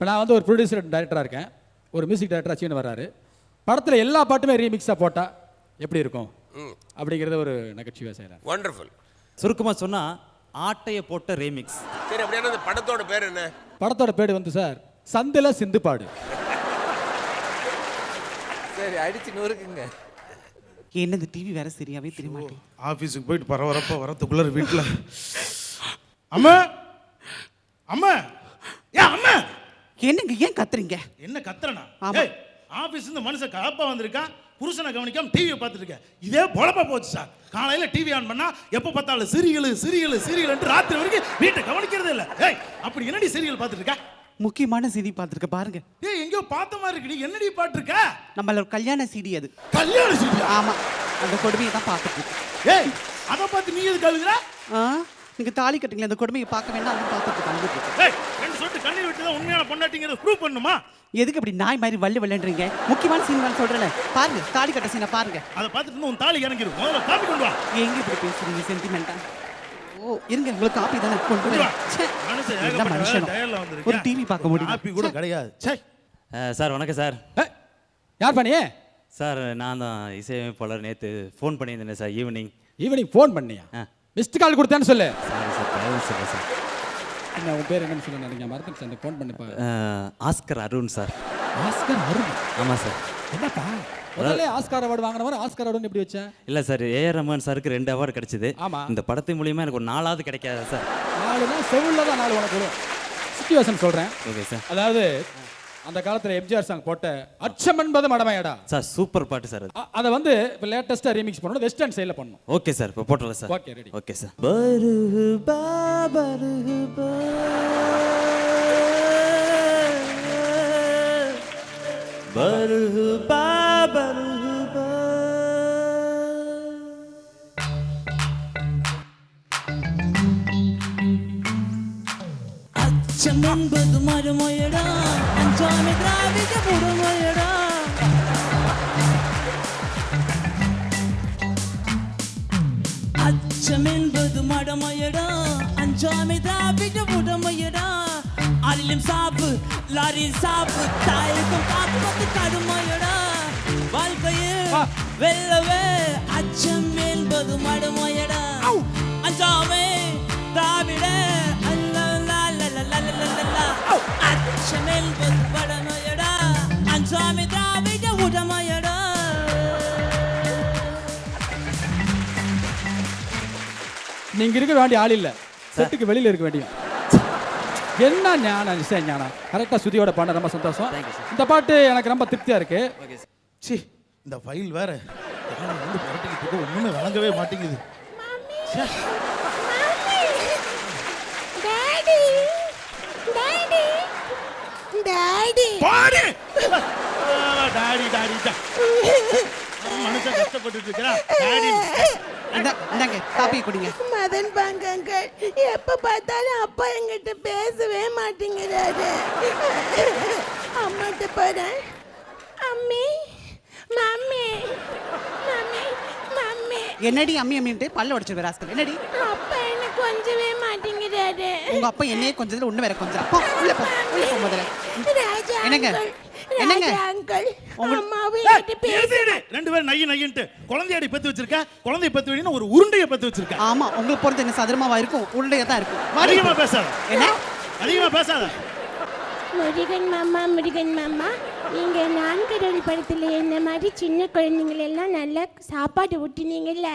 இப்போ நான் வந்து ஒரு ப்ரொடியூசர் டைரக்டராக இருக்கேன். ஒரு மியூசிக் டைரக்டராக சீனு வர்றாரு. படத்தில் எல்லா பாட்டுமே ரீமிக்ஸாக போட்டால் எப்படி இருக்கும்? அப்படிங்கிறத ஒரு நகைச்சுவையாக செய்கிறேன் வண்டர்ஃபுல் சுருக்கமாக சொன்னால் ஆட்டையை போட்ட ரீமிக்ஸ் சரி அப்படின்னா அந்த படத்தோட பேர் என்ன? படத்தோட பேர் வந்து சார் சந்தில சிந்துப்பாடு சரி அடிச்சு நொறுக்குங்க. என்னது டிவி வேற சரியாவே தெரிய மாட்டேங்குது ஆஃபீஸுக்கு போயிட்டு பரபரப்பா வரத்துக்குள்ள வீட்டில் அம்மா! அம்மா! ஏ அம்மா! என்னங்க ஏன் கத்துறீங்க? என்ன கத்துறனா? ஆபீஸ் இந்த மனுஷன் காப்பா வந்திருக்கான் புருஷனை கவனிக்காம டிவியை பார்த்துட்டு இருக்க. இதே பொழப்பா போச்சு சார். காலையில டிவி ஆன் பண்ணா எப்ப பார்த்தாலும் சீரியல் சீரியல் சீரியல் ராத்திரி வரைக்கும் வீட்டை கவனிக்கிறதே இல்ல. ஏய் அப்படி என்னடி சீரியல் பார்த்துட்டு இருக்க? முக்கியமான செய்தி பார்த்துருக்க பாருங்க. ஏய் எங்கேயோ பார்த்த மாதிரி இருக்குடி. என்னடி பாட்டு நம்மள ஒரு கல்யாண சீடி அது. கல்யாண சீரியல் ஆமா. அந்த கொடுமையை தான் பார்த்துட்டு ஏய் அதை பார்த்து நீ எதுக்கு அழுகுற ஆ? நீங்க தாலி கட்டுங்களா அந்த கொடுமையை பார்க்க வேண்டாம் அதுவும் பார்த்துட்டு ஏய் ரெண்டு சொட்டு கண்ணீர் விட்டு தான் உண்மையான பொண்டாட்டிங்கிறத ப்ரூவ் பண்ணுமா? எதுக்கு இப்படி நாய் மாதிரி வள்ளி விளையாடுறீங்க முக்கியமான சீன் நான் சொல்றேன் பாருங்க தாலி கட்ட சீனை பாருங்க. அதை பார்த்துட்டு இருந்தா உன் தாலி இறங்கிடும் முதல்ல காப்பி கொண்டு வா. எங்க இப்படி பேசுறீங்க சென்டிமெண்டா ஓ இருங்க உங்களுக்கு காப்பி தானே கொண்டு வா. மனுஷன் என்ன ஏகப்பட்ட மனுஷனோ. டயர்ல ஒரு. டிவி பார்க்க முடியும்? காப்பி கூட கிடையாது. சே சார் வணக்கம் சார். யார் பண்ணி சார் நான் தான் இசையமைப்பாளர். நேற்று ஃபோன் பண்ணியிருந்தேன் சார் ஈவினிங் ஈவினிங் ஃபோன் பண்ணியா? ஆ. மிஸ்டு கால் கொடுத்தேன்னு சொல்லு. Sorry sir sir. என்ன உன் பேர் என்னன்னு சொல்லு நீங்கள் மறந்துட்டு சார் ஃபோன் பண்ணி அஹ், Oscar Arun sir. Oscar Arun? ஆமாம் சார். என்னப்பா? முதல்ல ஆஸ்கார் அவார்டு வாங்கினவர் ஆஸ்கார் அவார்டு எப்படி வச்சேன்? இல்லை சார் ஏஆர் ரஹ்மான் சாருக்கு ரெண்டு அவார்டு கிடைச்சிது. ஆமா. இந்த படத்தின் மூலியமா எனக்கு ஒரு நாலாவது கிடைக்காதா சார். நாலுனா செவிலில் தான் நாலு உனக்கு வரும் சுச்சுவேஷன் சொல்கிறேன் ஓகே சார் அதாவது அந்த காலத்தில் எம்ஜிஆர் சாங் போட்ட அச்சம் என்பது மடமையடா. சார் சூப்பர் பாட்டு சார் அது. வந்து இப்போ லேட்டஸ்ட்டாக ரீமிக்ஸ் பண்ணணும் வெஸ்டர்ன் சைடில் பண்ணணும். ஓகே சார் இப்போ போட்டுடலாம் sir Okay, ready. Okay sir பருபா பருபா பருபா பருபா அச்சம் என்பது மறுமொழிடா அஞ்சாமை திராவிட புறமொழிடா அச்சம் என்பது மடமையடா. அஞ்சாமை திராவிட உடமையடா. அரிலும் சாப்பு லாரியில் சாப்பு தாயகம் காப்பது கடுமையடா. வாழ்க்கையில் வெல்லவே அச்சம் என்பது மடமையடா. அஞ்சாமை திராவிட லா திராவிட உடமையடா நீங்க இருக்க வேண்டிய ஆள் இல்ல செட்டுக்கு வெளியில இருக்க வேண்டிய என்ன ஞானம் நிச்சயம் ஞானம் கரெக்டா சுதியோட பாண்ட ரொம்ப சந்தோஷம் இந்த பாட்டு எனக்கு ரொம்ப திருப்தியா இருக்கு சி இந்த ஃபைல் வேற ஒண்ணுமே வழங்கவே மாட்டேங்குது டாடி டாடி டாடி பாடு. டாடி டாடி மனுஷன் கஷ்டப்பட்டு இருக்கிறா டாடி இந்தா- இந்தாங்க காப்பி குடிங்க. மதன் பாங்கங்கள் எப்ப பார்த்தாலும் அப்பா என்கிட்ட பேசவே மாட்டேங்கிறாரு. அம்மாட்ட போறேன் அம்மி மம்மி மம்மி மம்மி. என்னடி அம்மி அம்மின்ட்டு பல்ல உடைச்சு ராஸ்கல் என்னடி? அப்பா என்ன கொஞ்சவே மாட்டேங்கிறாரு உங்க அப்பா என்னையே கொஞ்சத்துல ஒண்ணு வேற கொஞ்சம் போ உள்ள போ. உள்ள போ முதல்ல. ராஜா என்னங்க? அங்கிள் என்னங்க? ராஜா அங்கிள் அம்மாவும் என்கிட்ட பேச? ரெண்டு பேரும் நைய நையன்ட்டு. குழந்தையாடி பத்து வச்சிருக்க குழந்தைய பத்து வைனா ஒரு உருண்டைய பத்து வச்சிருக்க. ஆமா உங்களுக்கு பொறுத்து என்ன சதுரமாவா இருக்கும் உருண்டையா தான் இருக்கும். வாடி. அதிகமா பேசாத. என்ன? அதிகமா பேசாத. முருகன் மாமா முருகன் மாமா நீங்க நான்கடல் படத்துல என்ன மாதிரி சின்ன குழந்தைங்களை எல்லாம் நல்லா சாப்பாடு ஊட்டினீங்கல்ல?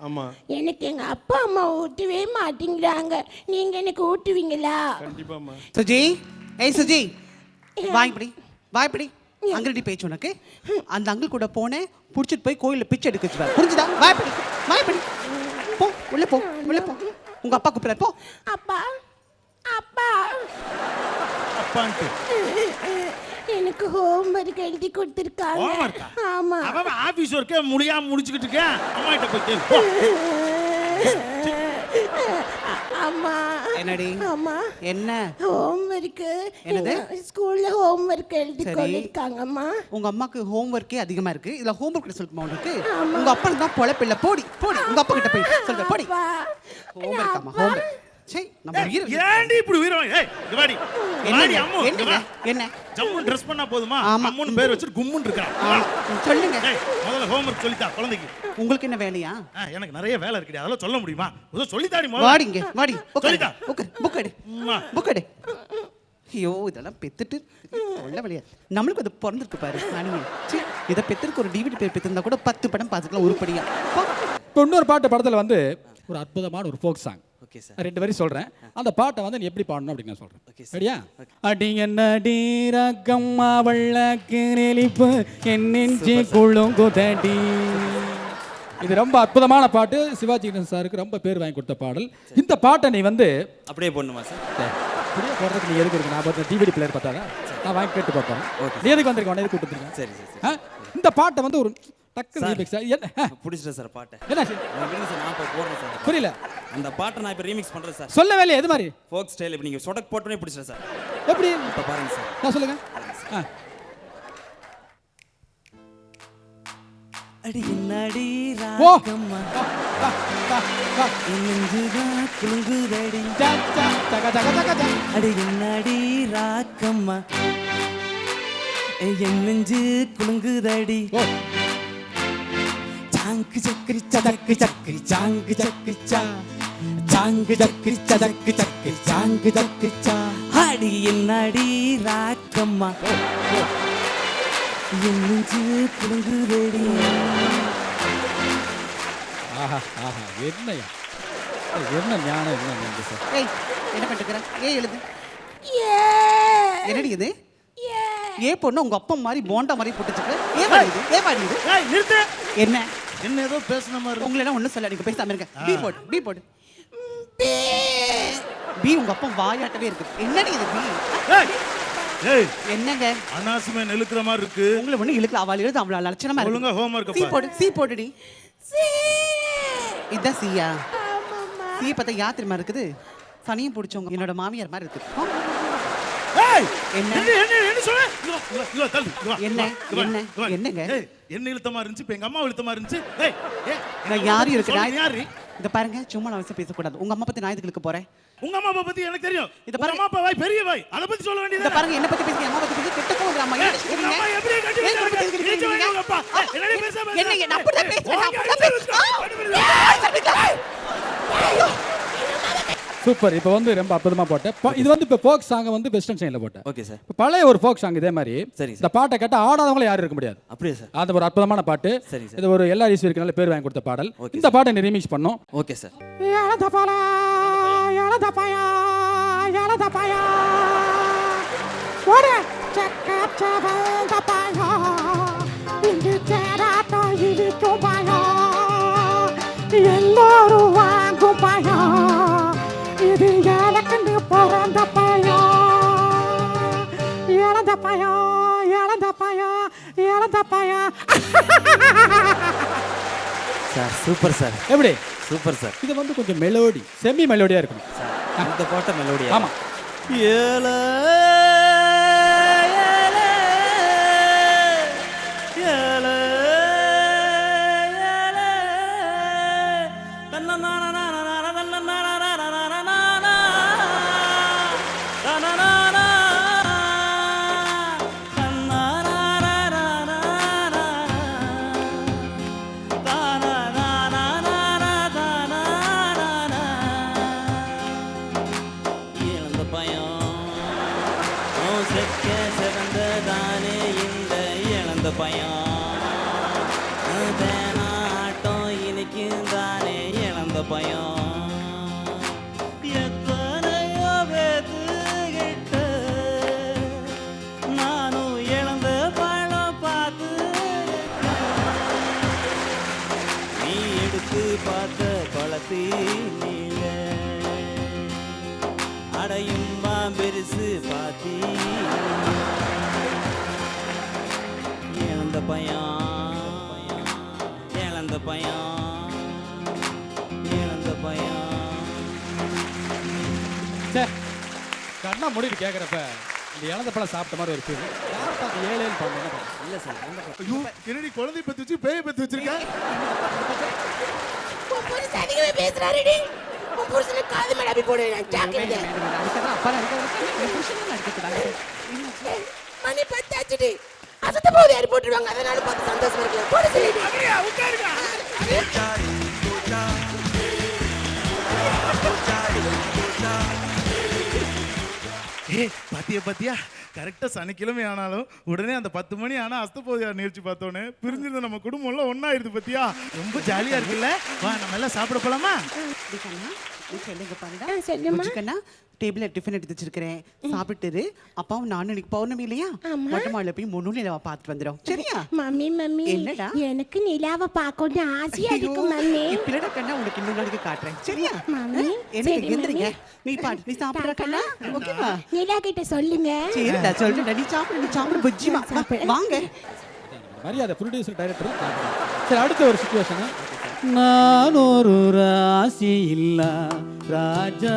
எனக்கு எங்க அப்பா அம்மா ஊட்டவே மாட்டேங்கிறாங்க. நீங்க எனக்கு ஊட்டுவீங்களா? கண்டிப்பாமா சுஜி ஏய் சுஜி. வாய்ப்படி வாய்ப்படி. அங்கிரடி பேச்சு உனக்கு. அந்த அங்கிள் கூட போனேன். புடிச்சிட்டு போய் கோயில்ல பிச்சை எடுக்க வச்சுருவாரு புரிஞ்சுதா? வாய்ப்படி வாய்ப்படி. போ உள்ள போ உள்ள போ. உங்க அப்பா கூப்பிடுறாரு. போ. அப்பா அப்பா. அப்பான்ட்டு எனக்கு ஹோம்ஒர்க் எழுதி கொடுத்துருக்காங்க? ஆமா. அவன் ஆபீஸ் ஒர்க்கே முடியாம முடிச்சுக்கிட்டு இருக்கேன். அம்மா கிட்ட போய் கேளு. போ. அம்மா. என்னடி? அம்மா. என்ன? ஹோம்ஒர்க் என்னது? ஸ்கூல்ல ஹோம்ஒர்க் எழுதி சரி. கொடுத்துருக்காங்கம்மா உங்க அம்மாக்கு ஹோம்ஒர்க்கே அதிகமா இருக்கு. இதுல ஹோம்ஒர்க் சொல்லுமா உனக்கு? உங்க அப்பா தான் பொழப்பில்ல. போடி போடி. உங்க அப்பா கிட்ட போய் சொல்ற போடி. அப்பா ஹோம்ஒர்க் அம்மா அப்பா. ஹோம்ஒர்க் சே நம்ம உயிர் ஏன்டி இப்படி வாங்கி- ஏய், வாடி. வாடி, அம்மு, என்ன. என்ன dress பண்ணா போதுமா? ஆமா. அம்முன்னு பேர் வச்சுட்டு கும்முன்னு இருக்கான் சொல்லுங்க. ஏய், முதல்ல ஹோம்ஒர்க் சொல்லித்தா குழந்தைக்கு. உங்களுக்கு என்ன வேலையா? ஆ, எனக்கு நிறைய வேலை இருக்குடி. அதெல்லாம் சொல்ல முடியுமா? முதல்ல சொல்லித்தாடி முதல்ல. வாடிங்க வாடி சொல்லித்தா. உட்காரு புக் எடு அம்மா. புக் எடு. ஐயோ இதெல்லாம் பெத்துட்டு வழியா. நம்மளுக்கு அது பிறந்திருக்கு பாரு அணிங்க சீ இதை பெத்திருக்கு ஒரு டிவிடி பேர் பெத்திருந்தா கூட பத்து படம் பார்த்துக்கலாம் உருப்படியா. இன்னொரு பாட்டு படத்தில் வந்து ஒரு அற்புதமான ஒரு ஃபோக் சாங் ஓகே சார் ரெண்டு வரி சொல்கிறேன் அந்த பாட்டை வந்து நீ எப்படி பாடணும் அப்படின்னு நான் சொல்கிறேன் sir. சரியா அடி என்ன டீரக்கம்மா வள்ளக்கு நெளிப்பு என் நெஞ்சு குழுங்குதடி இது ரொம்ப அற்புதமான பாட்டு. சிவாஜி கணேசன் சாருக்கு ரொம்ப பேர் வாங்கி கொடுத்த பாடல். இந்த பாட்டை நீ வந்து அப்படியே போடணுமா சார் இப்படியே போடுறதுக்கு நீ எதுக்கு இருக்கு? நான் பார்த்து டிவிடி பிளேயர் பார்த்தாரா நான் வாங்கி கேட்டு பார்ப்பேன். நீ எதுக்கு வந்திருக்க? உடனே சரி சரி சரி. இந்த பாட்டை வந்து ஒரு டக்கு ஆ- என்ன? பிடிச்சிட்டேன் சார் பாட்டை. என்ன சார்? நான் இப்போ போடுறேன் சார் புரியல. அந்த பாட்டை நான் இப்போ ரீமிக்ஸ் பண்ணுறேன் சார். சொல்லவே இல்லையே எது மாதிரி? ஃபோக் ஸ்டைல் இப்போ நீங்கள் சொடக் போட்டோன்னே பிடிச்சிட்டேன் சார். எப்படி? இப்போ பாருங்க சார். நான் சொல்லுங்க. ஆ. அடி என்னடி. என் நெஞ்சுதான் குலுங்குதடி. அடி என்னடி ராக்கம்மா என் நெஞ்சு குலுங்குதடி. ஓ, சாங்கு சக்கரி சதக்கு சக்கரி சாங்கு சக்கரி சா. சாங்கு சக்கரி சதக்கு சக்கரி சாங்கு சக்கரி சா. அடி என்னடி ராக்கம்மா. என் நெஞ்சு குலுங்குதடி. ஆஹா ஆஹா என்னையா? என்ன ஞானம் என்ன நீங்க சார்? ஏய் என்ன பண்ணிட்டு ஏய் எழுது என்னடி இது? ஏ. பொண்ணு உங்க அப்பா மாதிரி போண்டா மாதிரி போட்டுச்சுக்கு. பாடிது ஏன் பாடிது ஏய் நிறுத்து. என்ன? என்ன ஏதோ பேசுன மாதிரி இருக்கு. உங்களை எல்லாம் ஒண்ணும் சொல்ல நீங்க பேசாம இருங்க. பி போடு பி போடு. பி உங்க அப்பா வாயாட்டவே இருக்கு. என்னடி இது பி ஏய் என்னங்க? அனாசுமே நெழுக்கிற மாதிரி இருக்கு. உங்களை ஒண்ணு இழுக்கல அவள் எழுது அவ்வளவு லட்சணமா இருக்கு. ஒழுங்கா homework சி. போடு சி போடுடி. இதான் சியா சி பார்த்தா யா தெரியுமா இருக்குது. சனியும் பிடிச்சவங்க என்னோட மாமியார் மாதிரி இருக்கு. என்ன? என்ன என்ன என்ன. என்னங்க? என்ன இழுத்தமா இருந்துச்சு? இப்ப எங்க அம்மா இழுத்தமா இருந்துச்சு? ஏய் யாரும் இருக்கு நான் யாரு இந்த பாருங்க சும்மா நான் வச்சு பேசக்கூடாது. உங்க அம்மா பத்தி நான் எதுக்கு இழுக்க போறேன்? உங்க அம்மா அப்பா பத்தி எனக்கு தெரியும். இத பாருங்க. அம்மா அப்பா வாய் பெரிய வாய். அத பத்தி சொல்ல இந்த வேண்டியது பாருங்க என்ன பத்தி பேசுங்க அம்மா பத்தி பேசி கெட்ட போகுது அம்மா. என்ன அம்மா எப்படி கட்டி உங்க அப்பா. என்ன என்ன அப்படிதான் பேசுறேன் நான் அடிச்சு பேசுறேன் வச்சுக்கோ. ஆ! சூப்பர் இப்போ வந்து ரொம்ப அற்புதமா போட்டேன் இது வந்து இப்போ ஃபோக் சாங்கை வந்து வெஸ்டர்ன் சைனில் போட்டேன் ஓகே சார் பழைய ஒரு ஃபோக் சாங் இதே மாதிரி சரி. இந்த பாட்டை கேட்டால் ஆடாதவங்களும் யாரும் இருக்க முடியாது. அப்படியே சார் அது ஒரு அற்புதமான பாட்டு. சரி, சார். இது ஒரு எல்லா ஈஸ்வருக்கு நல்ல பேர் வாங்கி கொடுத்த பாடல். இந்த பாட்டை நீ ரீமிக்ஸ் பண்ணோம் ஓகே சார் இழந்த பலா இழந்த பயா இழந்த பயா இழந்த பயா இழந்த பயா சார் சூப்பர் சார். எப்படி? Super sir. இது வந்து கொஞ்சம் மெலோடி செமி மெலோடியா இருக்கணும். சார் இந்த பாட்டை மெலோடியா? ஆமா. ஏல தேனாட்டம் தானே இழந்த பயம். எத்தனையோ பேத்துக்கிட்ட நானும் இழந்த பழம் பார்த்து நீ எடுத்து பார்த்த பழத்தீனில அடையும் பெருசு பாத்தி கண்ணா முடிட்டு கேட்குறப்ப இந்த இழந்த பழம் சாப்பிட்ட மாதிரி ஒரு ஃபீல் யாரை பார்த்து ஏழு ஏழு பாருங்க என்ன பாருங்க இல்லை சார் ஐயோ என்னடி குழந்தை பத்தி வச்சு பேய பத்தி வச்சிருக்க? புருஷன் அதிகமா பேசுறாருடி. உன் புருஷனுக்கு காது மேல அப்படி போடு ஜாக்கிரதை மணி பத்தாச்சுடி. அசத்த போது யாரி போட்டுருவாங்க? அதனால பார்த்து சந்தோஷமா இருக்கலாம் போட ஏ பாத்தியா பாத்தியா? கரெக்டாக சனிக்கிழமை ஆனாலும் உடனே அந்த பத்து மணி ஆனால் அஸ்தபோதியார் நிகழ்ச்சி பார்த்தோன்னே பிரிஞ்சிருந்த நம்ம குடும்பம்லாம் ஒன்றாயிருது பாத்தியா? ரொம்ப ஜாலியாக இருக்குல்ல? வா நம்ம எல்லாம் சாப்பிட போலாமா? சொல்லுங்க பாருடா. ஆ, சொல்லும்மா. கண்ணா டேபிள்ல டிஃபன் எடுத்து வச்சிருக்கிறேன். சாப்பிட்டுரு. அப்பாவும் நானும் இன்னைக்கு பௌர்ணமி இல்லையா. மொட்டை மாடில போய் முன்னு நிலவை பார்த்துட்டு வந்துடும் சரியா? மம்மி மம்மி என்னடா? எனக்கு நிலாவை பார்க்கணும்னு ஆசையா இருக்கு மம்மி. கண்ணா உனக்கு இன்னொரு நாளைக்கு காட்டுறேன். சரியா? மம்மி, என்ன எந்திரிங்க. நீ பாட்டு நீ சாப்பிடுற கண்ணா? ஓகேவா? நிலா கிட்ட சொல்லுங்க. சரிடா சொல்லுடா. நீ சாப்பிடு நீ சாப்பிடு பஜ்ஜி வா, வா, வாங்க. மரியாதை ப்ரொடியூசர் டைரக்டர் சரி அடுத்த ஒரு சுச்சுவேஷன் நான் ஒரு ராசி இல்ல ராஜா.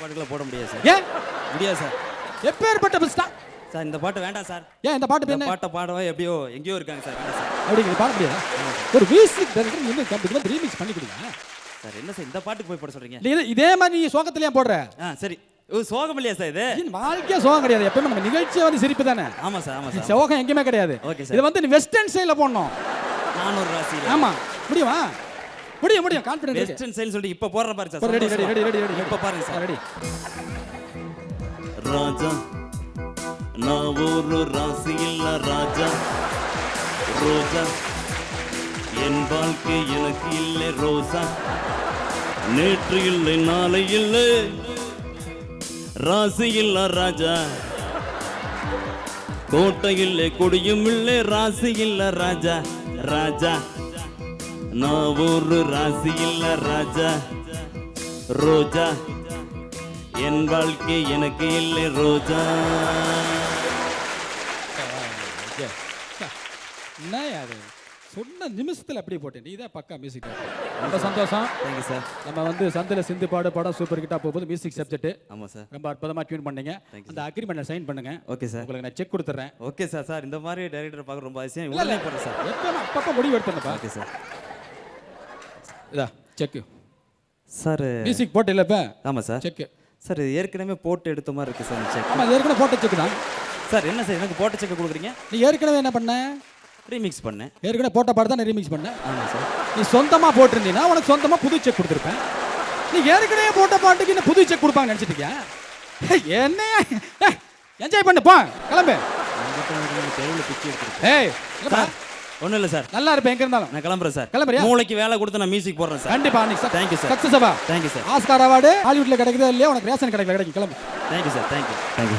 பாட்டுக்குள்ள போட முடியாது சார் ஏன்? முடியாது சார். எப்பேற்பட்ட பிஸ்டா சார் இந்த பாட்டு வேண்டாம் சார். ஏன் இந்த பாட்டு இந்த பாட்டை பாடவா எப்படியோ எங்கேயோ இருக்காங்க சார். வேண்டாம் சார். அப்படிங்கிறது பாட முடியாதா? ஒரு மியூசிக் டைரக்டர் இன்னும் ரீமிக்ஸ் பண்ணி கொடுங்க. சார் என்ன சார் இந்த பாட்டுக்கு போய் போட சொல்றீங்க? இது- மாதிரி நீ சோகத்திலேயே போடுற. ஆ சரி. சோகம் இல்லையா சார் இது? வாழ்க்கையே சோகம் கிடையாது. எப்பயுமே நம்ம நிகழ்ச்சியே வந்து சிரிப்பு தானே? ஆமாம் சார் ஆமாம் சார். சோகம் எங்கேயுமே கிடையாது. Okay, sir. இது வந்து வெஸ்டர்ன் ஸ்டைல போடணும். நானூறு ராசி ஆமா. முடியுமா? முடியும் முடியும். கான்ஃபிடன்ஸ் வெஸ்டர்ன் சைல் சொல்லிட்டு இப்போ போடுற பாரு sir ready ready ready ready ready. இப்போ பாருங்க சார். ரெடி. ராஜா நான் ஒரு ராசி இல்ல ராஜா. ரோஜா என் வாழ்க்கை எனக்கு இல்லை ரோசா. நேற்று இல்லை நாளை இல்லை. ராசி இல்ல ராஜா. கோட்டையில் இல்லை கொடியும் இல்லை ராசி இல்ல ராஜா. ராஜா நான் ஒரு ராசி இல்ல ராஜா. ரோஜா என் வாழ்க்கை எனக்கு இல்லை ரோஜா. என்ன யாரு சொன்ன நிமிஷத்துல அப்படியே போட்டேன். நீ தான் பக்கா மியூசிக் ரொம்ப சந்தோஷம். தேங்க்யூ சார் நம்ம வந்து சந்தில சிந்து பாடு படம் சூப்பர் கிட்டா போகும்போது மியூசிக் சப்ஜெக்ட் ஆமாம் சார் ரொம்ப அற்புதமா டியூன் பண்ணீங்க. அந்த அக்ரிமெண்ட்ல சைன் பண்ணுங்க. ஓகே சார் உங்களுக்கு நான் செக் கொடுத்துறேன். ஓகே சார் சார் இந்த மாதிரி டைரக்டர் பார்க்க ரொம்ப அவசியம். இல்ல, சார் எப்பயும் அப்பப்போ முடிவு எடுத்துருப்பா ஓகே சார் இதா செக் சார் மியூசிக் போட்டு இல்ல இப்ப? ஆமாம் சார் செக் சார் ஏற்கனவே போட்டு எடுத்த மாதிரி இருக்கு சார் செக் ஆமா இது ஏற்கனவே போட்ட செக் தான். சார் என்ன சார் எனக்கு போட்ட செக் கொடுக்குறீங்க? நீ ஏற்கனவே என்ன பண்ண? ரீமிக்ஸ் பண்ணேன். ஏற்கனவே போட்ட பாட்டு தான் ரீமிக்ஸ் பண்ண? ஆமாம் சார். நீ சொந்தமா போட்டிருந்தீங்கன்னா உனக்கு சொந்தமா புது செக் கொடுத்துருப்பேன். நீ ஏற்கனவே போட்ட பாட்டுக்கு இன்னும் புது செக் கொடுப்பாங்க நினைச்சிட்டியா? என்ன என்ஜாய் பண்ணு போ கிளம்பு. ஏய் சார்? ஒன்றும் இல்லை சார். நல்லா இருப்பேன் எங்க இருந்தாலும். நான் கிளம்புறேன் சார். கிளம்புறியா? மூளைக்கு வேலை கொடுத்து நான் மியூசிக் போடுறேன் சார். கண்டிப்பா அன்னைக்கு you, sir. Success Aava? Thank you sir Oscar award ஹாலிவுட்ல கிடைக்குதோ இல்லையா உனக்கு ரேஷன் கடையில் கிடைக்கும். கிளம்பு. Thank you sir thank you thank you